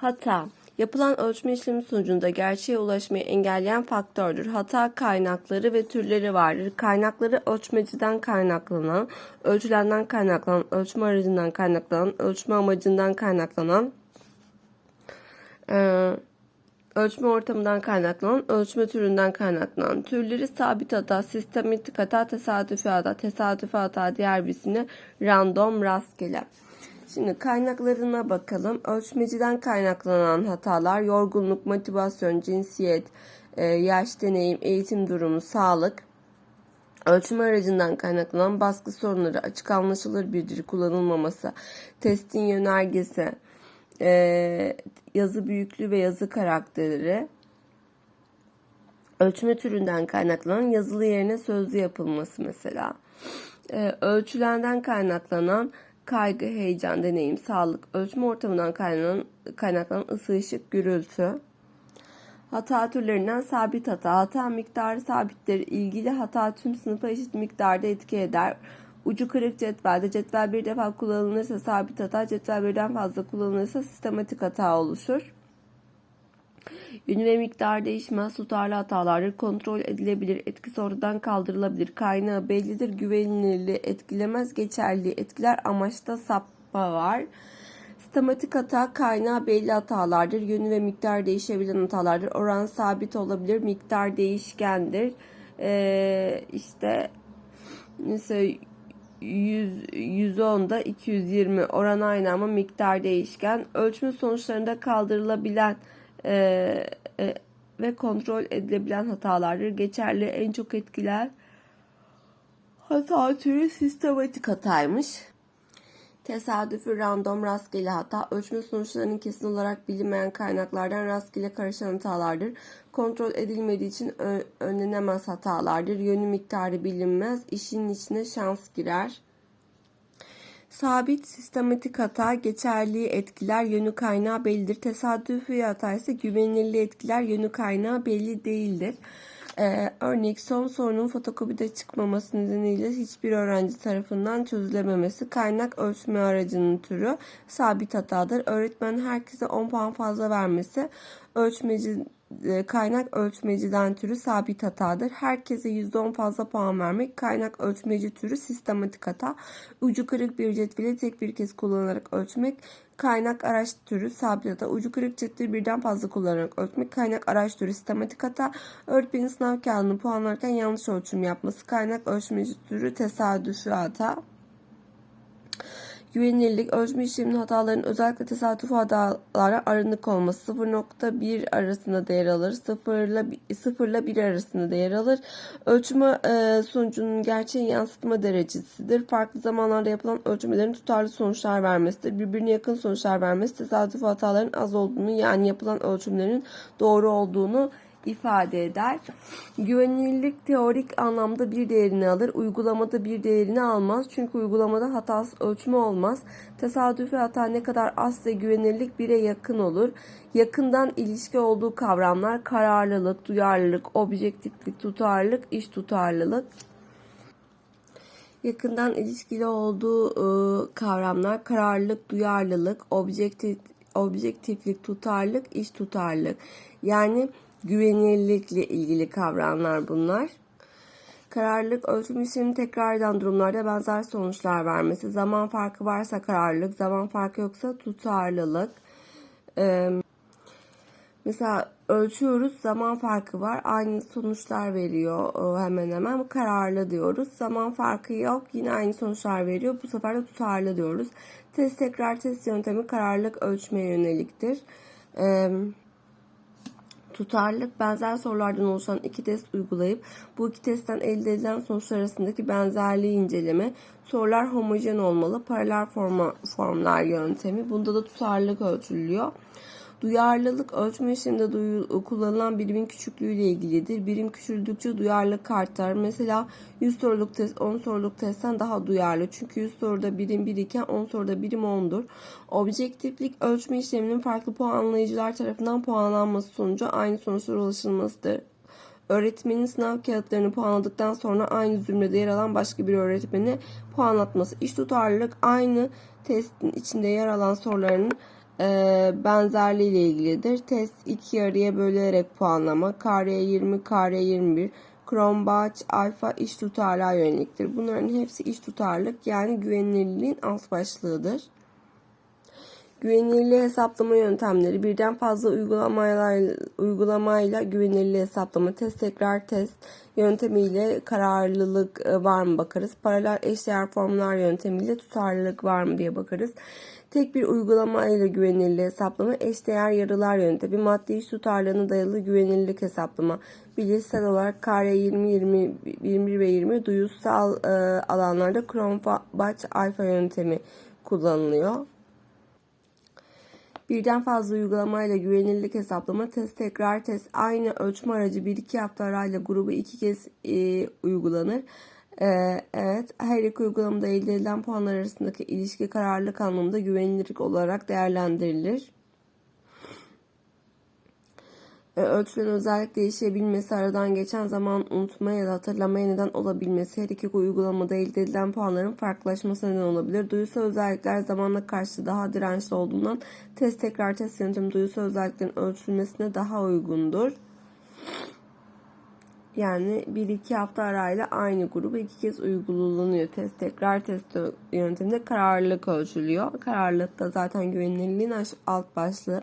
Hata Yapılan ölçme işlemi sonucunda gerçeğe ulaşmayı engelleyen faktördür. Hata kaynakları ve türleri vardır. Kaynakları ölçmeciden kaynaklanan, ölçülenden kaynaklanan, ölçme aracından kaynaklanan, ölçme amacından kaynaklanan, ölçme ortamından kaynaklanan, ölçme türünden kaynaklanan, türleri sabit hata, sistematik hata, tesadüfi hata, tesadüfi hata diğer bir ismi random, rastgele. Şimdi kaynaklarına bakalım. Ölçmeciden kaynaklanan hatalar, yorgunluk, motivasyon, cinsiyet, e, yaş, deneyim, eğitim durumu, sağlık. Ölçme aracından kaynaklanan baskı sorunları, açık anlaşılır bir dil kullanılmaması, testin yönergesi, e, yazı büyüklüğü ve yazı karakteri, ölçme türünden kaynaklanan yazılı yerine sözlü yapılması mesela. Ee, ölçülenden kaynaklanan kaygı, heyecan, deneyim, sağlık, ölçme ortamından kaynaklanan, kaynaklanan ısı, ışık, gürültü. Hata türlerinden sabit hata. Hata miktarı sabittir. İlgili hata tüm sınıfa eşit miktarda etki eder. Ucu kırık cetvelde cetvel bir defa kullanılırsa sabit hata, cetvel birden fazla kullanılırsa sistematik hata oluşur. Yönü ve miktar değişmez, tutarlı hatalardır, kontrol edilebilir, etki sonradan kaldırılabilir, kaynağı bellidir, güvenilirliği etkilemez, geçerli etkiler amaçta sapma var. Sistematik hata kaynağı belli hatalardır, yönü ve miktar değişebilen hatalardır, oran sabit olabilir, miktar değişkendir. Ee, işte mesela 100, 110'da 220 oran aynı ama miktar değişken. Ölçme sonuçlarında kaldırılabilen e, e, ve kontrol edilebilen hatalardır. Geçerli en çok etkiler hata türü sistematik hataymış. Tesadüfi, random, rastgele hata, ölçme sonuçlarının kesin olarak bilinmeyen kaynaklardan rastgele karışan hatalardır. Kontrol edilmediği için önlenemez hatalardır. Yönü miktarı bilinmez, işin içine şans girer. Sabit sistematik hata geçerliği etkiler yönü kaynağı bellidir. Tesadüfi hata ise güvenilirliği etkiler yönü kaynağı belli değildir. Ee, örnek son sorunun fotokopide çıkmaması nedeniyle hiçbir öğrenci tarafından çözülememesi kaynak ölçme aracının türü sabit hatadır. Öğretmen herkese 10 puan fazla vermesi ölçmeci e, kaynak ölçmeciden türü sabit hatadır. Herkese %10 fazla puan vermek kaynak ölçmeci türü sistematik hata. Ucu kırık bir cetveli tek bir kez kullanarak ölçmek kaynak araç türü sabit hata. Ucu kırık cetveli birden fazla kullanarak ölçmek kaynak araç türü sistematik hata. Öğretmenin sınav kağıdını puanlarken yanlış ölçüm yapması kaynak ölçmeci türü tesadüfi hata. Güvenilirlik, ölçme işleminin hataların özellikle tesadüf hatalara arınık olması 0.1 arasında değer alır. 0 ile 0 ile 1 arasında değer alır. Ölçme e, sonucunun gerçeğin yansıtma derecesidir. Farklı zamanlarda yapılan ölçmelerin tutarlı sonuçlar vermesidir. Birbirine yakın sonuçlar vermesi tesadüf hataların az olduğunu yani yapılan ölçümlerin doğru olduğunu ifade eder. Güvenilirlik teorik anlamda bir değerini alır, uygulamada bir değerini almaz. Çünkü uygulamada hatasız ölçme olmaz. Tesadüfi hata ne kadar azsa güvenilirlik bire yakın olur. Yakından ilişki olduğu kavramlar kararlılık, duyarlılık, objektiflik, tutarlılık, iş tutarlılık yakından ilişkili olduğu e, kavramlar kararlılık, duyarlılık, objektif, objektiflik, tutarlılık, iş tutarlılık. Yani güvenilirlikle ilgili kavramlar bunlar. Kararlılık ölçüm işleminin tekrar eden durumlarda benzer sonuçlar vermesi. Zaman farkı varsa kararlılık, zaman farkı yoksa tutarlılık. Ee, mesela ölçüyoruz, zaman farkı var. Aynı sonuçlar veriyor e, hemen hemen. Kararlı diyoruz. Zaman farkı yok, yine aynı sonuçlar veriyor. Bu sefer de tutarlı diyoruz. Test tekrar test yöntemi kararlılık ölçmeye yöneliktir. Ee, tutarlılık benzer sorulardan oluşan iki test uygulayıp bu iki testten elde edilen sonuçlar arasındaki benzerliği inceleme. Sorular homojen olmalı. Paralel forma, formlar yöntemi. Bunda da tutarlılık ölçülüyor. Duyarlılık ölçme işleminde duyu, kullanılan birimin küçüklüğüyle ilgilidir. Birim küçüldükçe duyarlılık artar. Mesela 100 soruluk test 10 soruluk testten daha duyarlı. Çünkü 100 soruda birim 1 iken 10 soruda birim 10'dur. Objektiflik ölçme işleminin farklı puanlayıcılar tarafından puanlanması sonucu aynı sonuçlara ulaşılmasıdır. Öğretmenin sınav kağıtlarını puanladıktan sonra aynı zümrede yer alan başka bir öğretmeni puanlatması. İş tutarlılık aynı testin içinde yer alan soruların e, benzerliği ile ilgilidir. Test iki yarıya bölünerek puanlama. Kare 20, kare 21. Krombaç, alfa iş tutarlığa yöneliktir. Bunların hepsi iş tutarlık yani güvenilirliğin alt başlığıdır. Güvenilirliği hesaplama yöntemleri birden fazla uygulamayla, uygulamayla güvenilirliği hesaplama test tekrar test yöntemiyle kararlılık e, var mı bakarız. Paralel eşdeğer formlar yöntemiyle tutarlılık var mı diye bakarız. Tek bir uygulama ile güvenilirliği hesaplama eşdeğer yarılar yöntemi maddi iş tutarlılığına dayalı güvenilirlik hesaplama bilişsel olarak kare 20 20 21 ve 20 duyusal e, alanlarda Cronbach alfa yöntemi kullanılıyor. Birden fazla uygulamayla güvenilirlik hesaplama, test tekrar test aynı ölçme aracı 1-2 hafta arayla grubu iki kez e, uygulanır. E, evet, her iki uygulamada elde edilen puanlar arasındaki ilişki kararlılık anlamında güvenilirlik olarak değerlendirilir. E, ölçülen özellik değişebilmesi, aradan geçen zaman unutmaya ya da hatırlamaya neden olabilmesi, her iki uygulamada elde edilen puanların farklılaşmasına neden olabilir. Duysal özellikler zamanla karşı daha dirençli olduğundan test tekrar test yöntemi duysal özelliklerin ölçülmesine daha uygundur. Yani 1-2 hafta arayla aynı grubu iki kez uygulanıyor. Test tekrar test yönteminde kararlılık ölçülüyor. Kararlılık da zaten güvenilirliğin alt başlığı.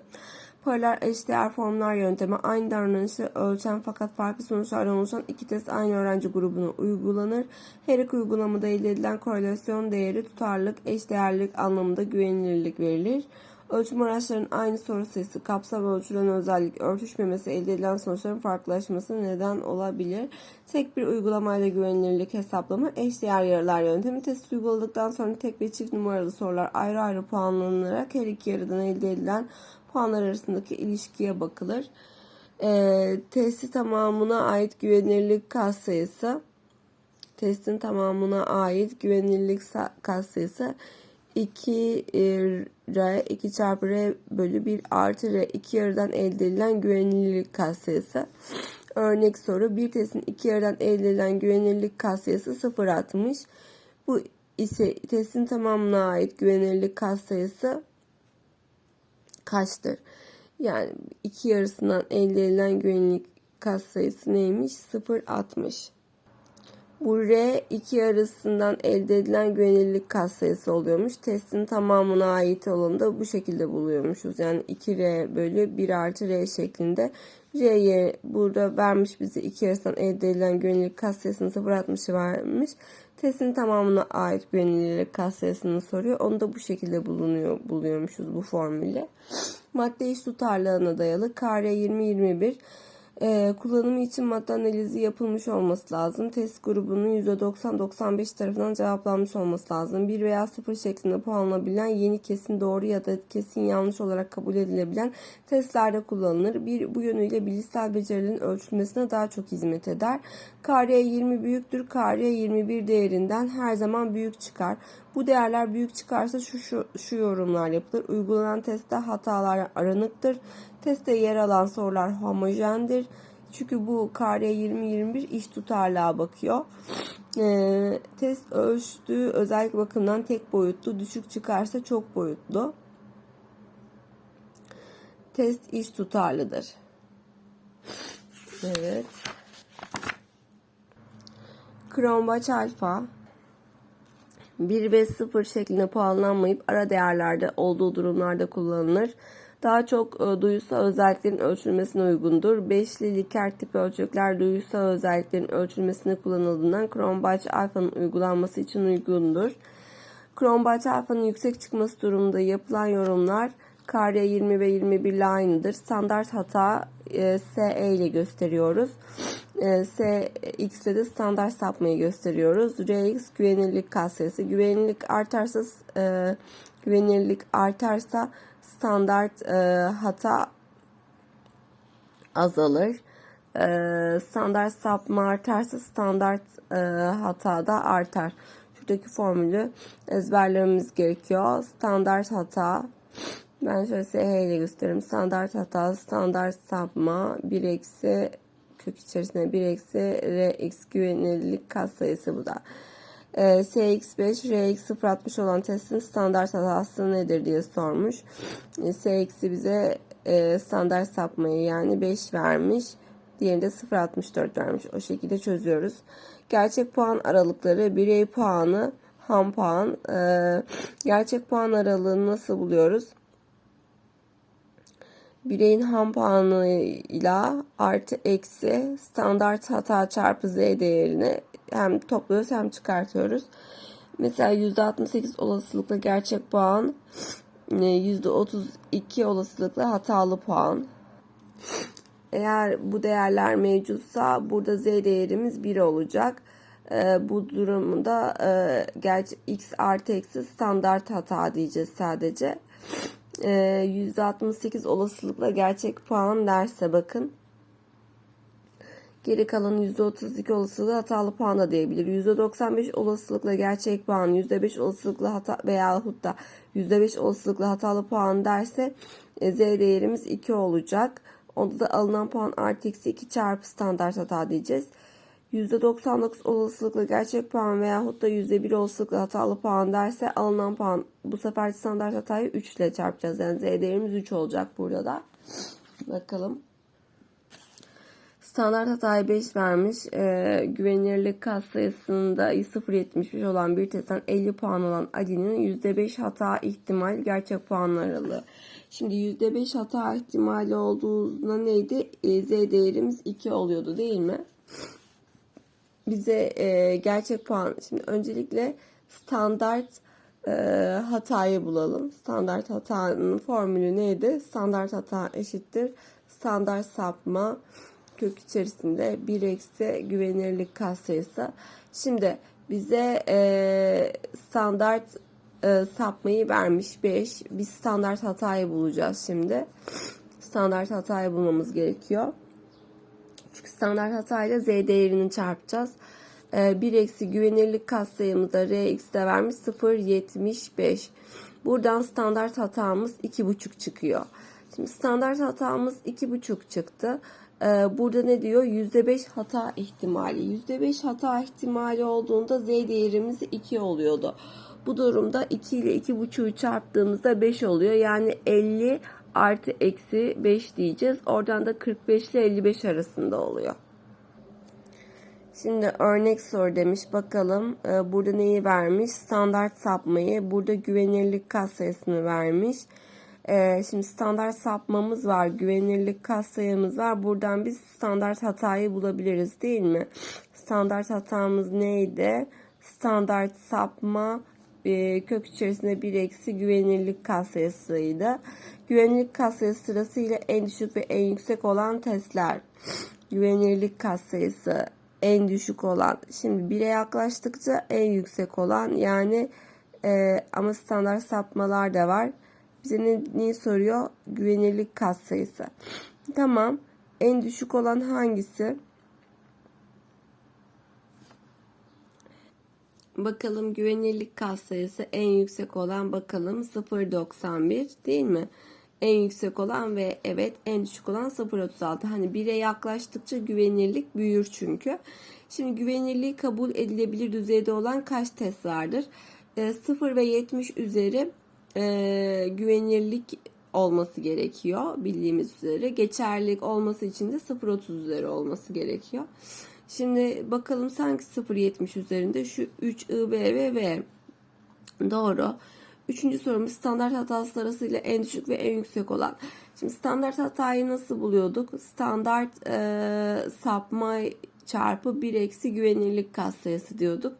Paralel eşdeğer formlar yöntemi aynı davranışı ölçen fakat farklı sonuçlardan oluşan iki test aynı öğrenci grubuna uygulanır. Her iki uygulamada elde edilen korelasyon değeri tutarlılık, eşdeğerlik anlamında güvenilirlik verilir. Ölçüm araçlarının aynı soru sayısı, kapsam ölçülen özellik, örtüşmemesi elde edilen sonuçların farklılaşmasına neden olabilir. Tek bir uygulamayla güvenilirlik hesaplama, eşdeğer yarılar yöntemi test uyguladıktan sonra tek ve çift numaralı sorular ayrı ayrı puanlanarak her iki yarıdan elde edilen puanlar arasındaki ilişkiye bakılır. E, testi tamamına ait güvenilirlik katsayısı testin tamamına ait güvenilirlik katsayısı 2 e, R 2 çarpı R bölü 1 artı R 2 yarıdan elde edilen güvenilirlik katsayısı. Örnek soru bir testin iki yarıdan elde edilen güvenilirlik katsayısı 0.60. Bu ise testin tamamına ait güvenilirlik katsayısı kaçtır? Yani iki yarısından elde edilen güvenlik katsayısı neymiş? 0.60. Bu R iki arasından elde edilen güvenilirlik katsayısı oluyormuş. Testin tamamına ait olanı da bu şekilde buluyormuşuz. Yani 2R bölü 1 artı R şeklinde. R'ye burada vermiş bize iki arasından elde edilen güvenilirlik katsayısını 0.60'ı vermiş. Testin tamamına ait güvenilirlik katsayısını soruyor. Onu da bu şekilde bulunuyor, buluyormuşuz bu formülle. Madde iş tutarlılığına dayalı kare 20-21 e, kullanımı için madde analizi yapılmış olması lazım. Test grubunun %90-95 tarafından cevaplanmış olması lazım. 1 veya 0 şeklinde puanlanabilen yeni kesin doğru ya da kesin yanlış olarak kabul edilebilen testlerde kullanılır. Bir, bu yönüyle bilişsel becerilerin ölçülmesine daha çok hizmet eder. KR 20 büyüktür. KR 21 değerinden her zaman büyük çıkar. Bu değerler büyük çıkarsa şu, şu, şu yorumlar yapılır. Uygulanan testte hatalar aranıktır. Testte yer alan sorular homojendir. Çünkü bu kare 20-21 iş tutarlığa bakıyor. E, test ölçtüğü özellik bakımından tek boyutlu, düşük çıkarsa çok boyutlu. Test iş tutarlıdır. Evet. Krombaç alfa 1 ve 0 şeklinde puanlanmayıp ara değerlerde olduğu durumlarda kullanılır. Daha çok e, duyusal özelliklerin ölçülmesine uygundur. Beşli Likert tipi ölçekler duyusal özelliklerin ölçülmesine kullanıldığından Cronbach alfanın uygulanması için uygundur. Cronbach alfanın yüksek çıkması durumunda yapılan yorumlar KR 20 ve 21 ile aynıdır. Standart hata e, SE ile gösteriyoruz. SX'de de standart sapmayı gösteriyoruz. RX güvenilirlik katsayısı. Güvenilirlik artarsa e, güvenilirlik artarsa standart e, hata azalır. E, standart sapma artarsa standart e, hata da artar. Şuradaki formülü ezberlememiz gerekiyor. Standart hata ben şöyle SH ile gösteririm. Standart hata, standart sapma, 1 eksi kök içerisinde 1 eksi Rx güvenilirlik katsayısı bu da. e, SX5 RX060 olan testin standart hatası nedir diye sormuş. E, SX'i bize e, standart sapmayı yani 5 vermiş. Diğerinde 0.64 vermiş. O şekilde çözüyoruz. Gerçek puan aralıkları birey puanı, ham puan. E, gerçek puan aralığını nasıl buluyoruz? Bireyin ham puanıyla artı eksi standart hata çarpı z değerini hem topluyoruz hem çıkartıyoruz. Mesela %68 olasılıkla gerçek puan, %32 olasılıkla hatalı puan. Eğer bu değerler mevcutsa burada z değerimiz 1 olacak. Ee, bu durumda e, gerçi x artı eksi standart hata diyeceğiz sadece. Ee, %68 olasılıkla gerçek puan derse bakın. Geri kalan %32 olasılığı hatalı puan da diyebilir. %95 olasılıkla gerçek puan, %5 olasılıkla hata veyahut da %5 olasılıkla hatalı puan derse e, z değerimiz 2 olacak. Onda da alınan puan artı eksi 2 çarpı standart hata diyeceğiz. %99 olasılıkla gerçek puan veyahut da %1 olasılıkla hatalı puan derse alınan puan bu sefer standart hatayı 3 ile çarpacağız. Yani z değerimiz 3 olacak burada da. Bakalım. Standart hatayı 5 vermiş. Ee, güvenilirlik kat sayısında 0.75 olan bir testten 50 puan olan Ali'nin %5 hata ihtimal gerçek puan aralığı. Şimdi %5 hata ihtimali olduğunda neydi? E, Z değerimiz 2 oluyordu değil mi? Bize e, gerçek puan. Şimdi öncelikle standart e, hatayı bulalım. Standart hatanın formülü neydi? Standart hata eşittir. Standart sapma kök içerisinde 1 eksi güvenirlik katsayısı. Şimdi bize e, standart e, sapmayı vermiş 5. Biz standart hatayı bulacağız şimdi. Standart hatayı bulmamız gerekiyor. Çünkü standart hatayla z değerini çarpacağız. E, 1 eksi güvenirlik katsayımızda rx'de vermiş 0.75. Buradan standart hatamız 2.5 çıkıyor. Şimdi standart hatamız 2.5 çıktı. Ee, burada ne diyor? %5 hata ihtimali. %5 hata ihtimali olduğunda z değerimiz 2 oluyordu. Bu durumda 2 ile 2.5'ü çarptığımızda 5 oluyor. Yani 50 artı eksi 5 diyeceğiz. Oradan da 45 ile 55 arasında oluyor. Şimdi örnek soru demiş. Bakalım ee, burada neyi vermiş? Standart sapmayı. Burada güvenirlik katsayısını vermiş. Ee, şimdi standart sapmamız var. Güvenirlik katsayımız var. Buradan biz standart hatayı bulabiliriz değil mi? Standart hatamız neydi? Standart sapma e, kök içerisinde bir eksi güvenirlik katsayısıydı. Güvenirlik katsayısı sırasıyla en düşük ve en yüksek olan testler. Güvenirlik katsayısı en düşük olan. Şimdi 1'e yaklaştıkça en yüksek olan yani e, ama standart sapmalar da var. Bize ne, neyi soruyor? Güvenirlik katsayısı. Tamam. En düşük olan hangisi? Bakalım güvenirlik katsayısı en yüksek olan bakalım 0.91 değil mi? En yüksek olan ve evet en düşük olan 0.36. Hani 1'e yaklaştıkça güvenirlik büyür çünkü. Şimdi güvenirliği kabul edilebilir düzeyde olan kaç test vardır? E, 0 ve 70 üzeri e, güvenirlik olması gerekiyor bildiğimiz üzere. Geçerlilik olması için de 0.30 üzeri olması gerekiyor. Şimdi bakalım sanki 0.70 üzerinde şu 3 I, B ve V. Doğru. Üçüncü sorumuz standart hatası arasıyla en düşük ve en yüksek olan. Şimdi standart hatayı nasıl buluyorduk? Standart e, sapma çarpı 1 eksi güvenirlik katsayısı diyorduk.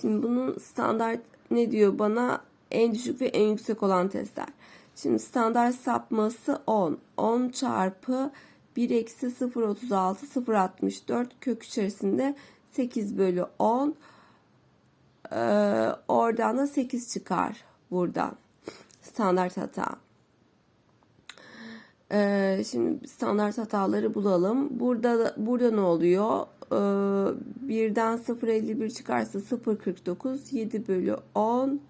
Şimdi bunun standart ne diyor bana? En düşük ve en yüksek olan testler. Şimdi standart sapması 10. 10 çarpı 1 eksi 0.36 0.64 kök içerisinde 8 bölü 10. Ee, oradan da 8 çıkar buradan. Standart hata. Ee, şimdi standart hataları bulalım. Burada burada ne oluyor? Ee, birden 0.51 çıkarsa 0.49 7 bölü 10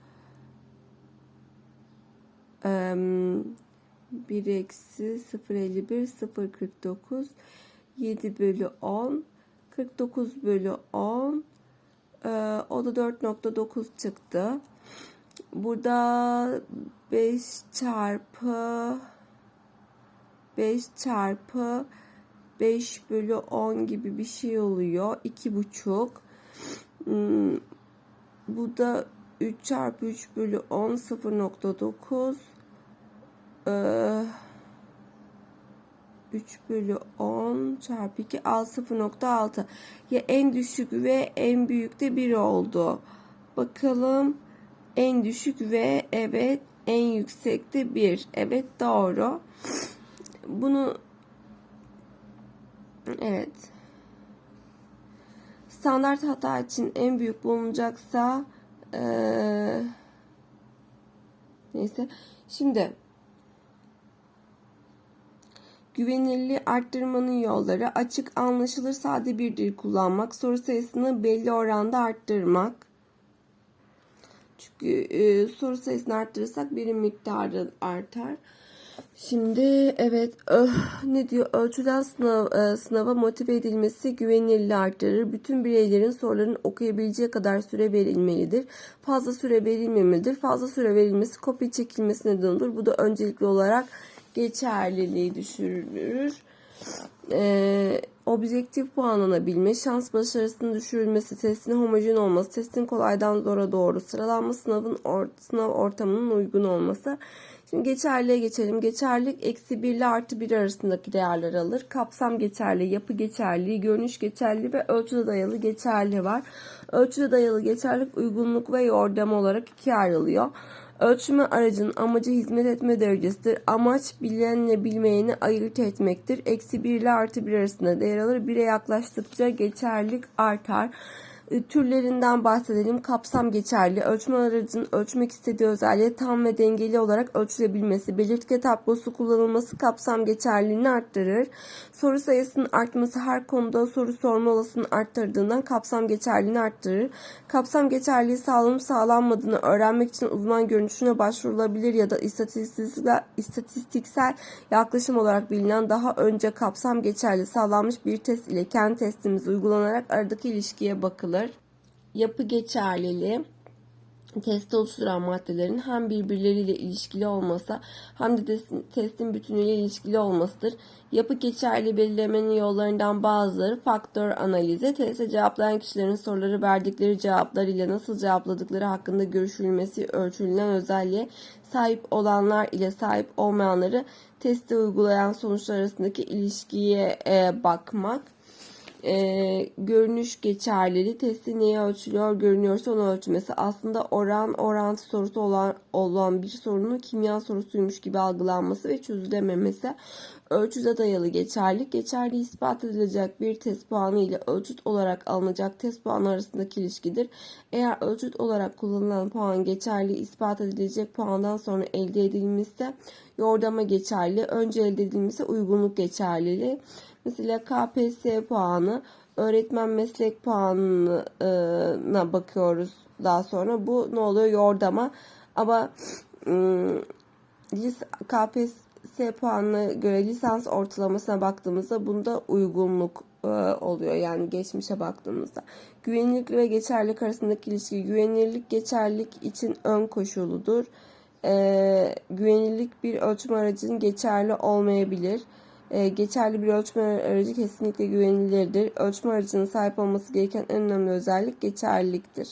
1 eksi 0.51 0.49 7 bölü 10 49 bölü 10 Ee, o da 4.9 çıktı. Burada 5 çarpı 5 çarpı 5 bölü 10 gibi bir şey oluyor. 2,5. Hmm, bu da 3 çarpı 3 bölü 10 0.9. Ee, 3 bölü 10 çarpı 2 al 0.6. Ya en düşük ve en büyük de 1 oldu. Bakalım en düşük ve evet en yüksek de 1. Evet doğru. Bunu evet standart hata için en büyük bulunacaksa eee, neyse şimdi Güvenilirliği arttırmanın yolları açık, anlaşılır, sade bir dil kullanmak, soru sayısını belli oranda arttırmak. Çünkü e, soru sayısını arttırırsak birim miktarı artar. Şimdi evet öh, ne diyor ölçülen sınav, e, sınava motive edilmesi güvenilirliği arttırır. Bütün bireylerin sorularını okuyabileceği kadar süre verilmelidir. Fazla süre verilmemelidir. Fazla süre verilmesi kopya çekilmesi neden olur. Bu da öncelikli olarak geçerliliği düşürür. Ee, objektif puanlanabilme, şans başarısının düşürülmesi, testin homojen olması, testin kolaydan zora doğru sıralanma, sınavın or, sınav ortamının uygun olması. Şimdi geçerliğe geçelim. Geçerlilik eksi 1 ile artı 1 arasındaki değerler alır. Kapsam geçerli, yapı geçerliği, görünüş geçerli ve ölçüde dayalı geçerli var. Ölçüde dayalı geçerlilik uygunluk ve yordam olarak ikiye ayrılıyor. Ölçme aracının amacı hizmet etme derecesidir. Amaç bilenle bilmeyeni ayırt etmektir. Eksi 1 ile artı 1 arasında değer alır. 1'e yaklaştıkça geçerlilik artar. E, Türlerinden bahsedelim. Kapsam geçerli. Ölçme aracının ölçmek istediği özelliğe tam ve dengeli olarak ölçülebilmesi. Belirtge tablosu kullanılması kapsam geçerliliğini arttırır. Soru sayısının artması her konuda soru sorma olasılığını arttırdığından kapsam geçerliliğini arttırır. Kapsam geçerliliği sağlanıp sağlanmadığını öğrenmek için uzman görünüşüne başvurulabilir ya da istatistiksel, istatistiksel yaklaşım olarak bilinen daha önce kapsam geçerli sağlanmış bir test ile kendi testimiz uygulanarak aradaki ilişkiye bakılır. Yapı geçerliliği testi oluşturan maddelerin hem birbirleriyle ilişkili olması hem de testin, bütünüyle ilişkili olmasıdır. Yapı geçerli belirlemenin yollarından bazıları faktör analizi, teste cevaplayan kişilerin soruları verdikleri cevaplar ile nasıl cevapladıkları hakkında görüşülmesi ölçülülen özelliğe sahip olanlar ile sahip olmayanları testi uygulayan sonuçlar arasındaki ilişkiye e, bakmak e, görünüş geçerliliği testi neye ölçülüyor görünüyorsa onu ölçmesi aslında oran orantı sorusu olan, olan bir sorunun kimya sorusuymuş gibi algılanması ve çözülememesi ölçüde dayalı geçerlilik geçerli ispat edilecek bir test puanı ile ölçüt olarak alınacak test puanı arasındaki ilişkidir. Eğer ölçüt olarak kullanılan puan geçerli ispat edilecek puandan sonra elde edilmişse yordama geçerli, önce elde edilmişse uygunluk geçerliliği. Mesela KPSS puanı, öğretmen meslek puanına bakıyoruz daha sonra. Bu ne oluyor? Yordama. Ama KPSS puanına göre lisans ortalamasına baktığımızda bunda uygunluk oluyor. Yani geçmişe baktığımızda. Güvenilirlik ve geçerlilik arasındaki ilişki. Güvenilirlik geçerlilik için ön koşuludur. E, güvenilirlik bir ölçüm aracının geçerli olmayabilir. Ee, geçerli bir ölçme aracı kesinlikle güvenilirdir. Ölçme aracının sahip olması gereken en önemli özellik geçerliliktir.